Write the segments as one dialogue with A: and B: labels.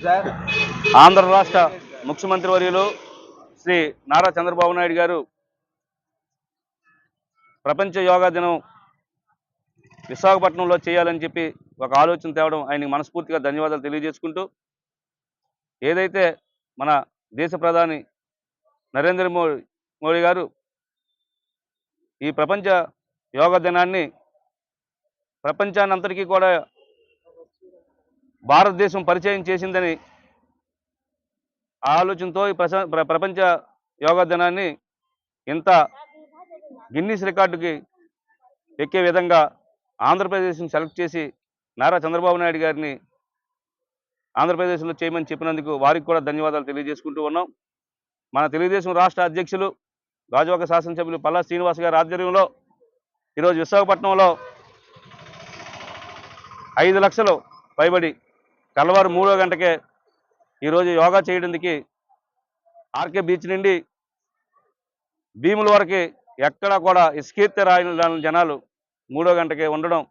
A: ఆంధ్ర రాష్ట్ర ముఖ్యమంత్రి వర్యులు శ్రీ నారా చంద్రబాబు నాయుడు గారు ప్రపంచ యోగా దినం విశాఖపట్నంలో చేయాలని చెప్పి ఒక ఆలోచన తేవడం ఆయనకి మనస్ఫూర్తిగా ధన్యవాదాలు తెలియజేసుకుంటూ ఏదైతే మన దేశ ప్రధాని నరేంద్ర మోడీ మోడీ గారు ఈ ప్రపంచ యోగా దినాన్ని ప్రపంచాన్ని అంతటికీ కూడా భారతదేశం పరిచయం చేసిందని ఆలోచనతో ఈ ప్రస ప్ర- ప్రపంచ యోగా దినాన్ని ఇంత గిన్నీస్ రికార్డుకి ఎక్కే విధంగా ఆంధ్రప్రదేశ్ని సెలెక్ట్ చేసి నారా చంద్రబాబు నాయుడు గారిని ఆంధ్రప్రదేశ్లో చేయమని చెప్పినందుకు వారికి కూడా ధన్యవాదాలు తెలియజేసుకుంటూ ఉన్నాం. మన తెలుగుదేశం రాష్ట్ర అధ్యక్షులు గాజువాక శాసనసభ్యులు పల్లా శ్రీనివాస్ గారి ఆధ్వర్యంలో ఈరోజు విశాఖపట్నంలో ఐదు లక్షలు పైబడి తెల్లవారు మూడో గంటకే ఈరోజు యోగా చేయడానికి ఆర్కే బీచ్ నుండి భీముల వరకు ఎక్కడా కూడా ఇస్కీర్తి రాయని జనాలు మూడో గంటకే ఉండడం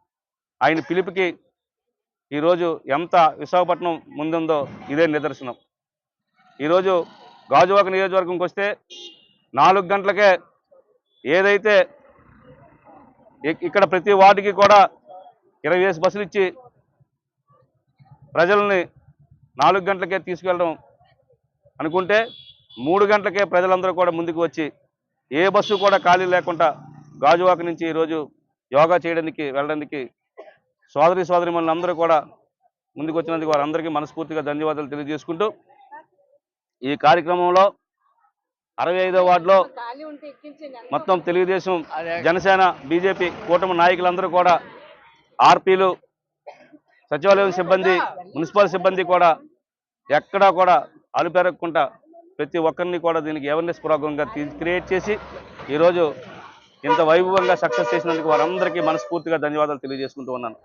A: ఆయన పిలుపుకి ఈరోజు ఎంత విశాఖపట్నం ముందుందో ఇదే నిదర్శనం. ఈరోజు గాజువాక నియోజకవర్గంకి వస్తే నాలుగు గంటలకే ఏదైతే ఇక్కడ ప్రతి వార్డుకి కూడా ఇరవై వేసి బస్సులు ఇచ్చి ప్రజల్ని నాలుగు గంటలకే తీసుకెళ్ళడం అనుకుంటే మూడు గంటలకే ప్రజలందరూ కూడా ముందుకు వచ్చి ఏ బస్సు కూడా ఖాళీ లేకుండా గాజువాక నుంచి ఈరోజు యోగా చేయడానికి వెళ్ళడానికి సోదరి సోదరి అందరూ కూడా ముందుకు వచ్చినందుకు వారందరికీ మనస్ఫూర్తిగా ధన్యవాదాలు తెలియజేసుకుంటూ ఈ కార్యక్రమంలో అరవై ఐదో వార్డులో మొత్తం తెలుగుదేశం జనసేన బీజేపీ కూటమి నాయకులందరూ కూడా ఆర్పీలు సచివాలయం సిబ్బంది మున్సిపల్ సిబ్బంది కూడా ఎక్కడా కూడా అలుపెరగకుండా ప్రతి ఒక్కరిని కూడా దీనికి అవేర్నెస్ ప్రోగ్రామ్గా క్రియేట్ చేసి ఈరోజు ఇంత వైభవంగా సక్సెస్ చేసినందుకు వారందరికీ మనస్ఫూర్తిగా ధన్యవాదాలు తెలియజేసుకుంటూ ఉన్నాను.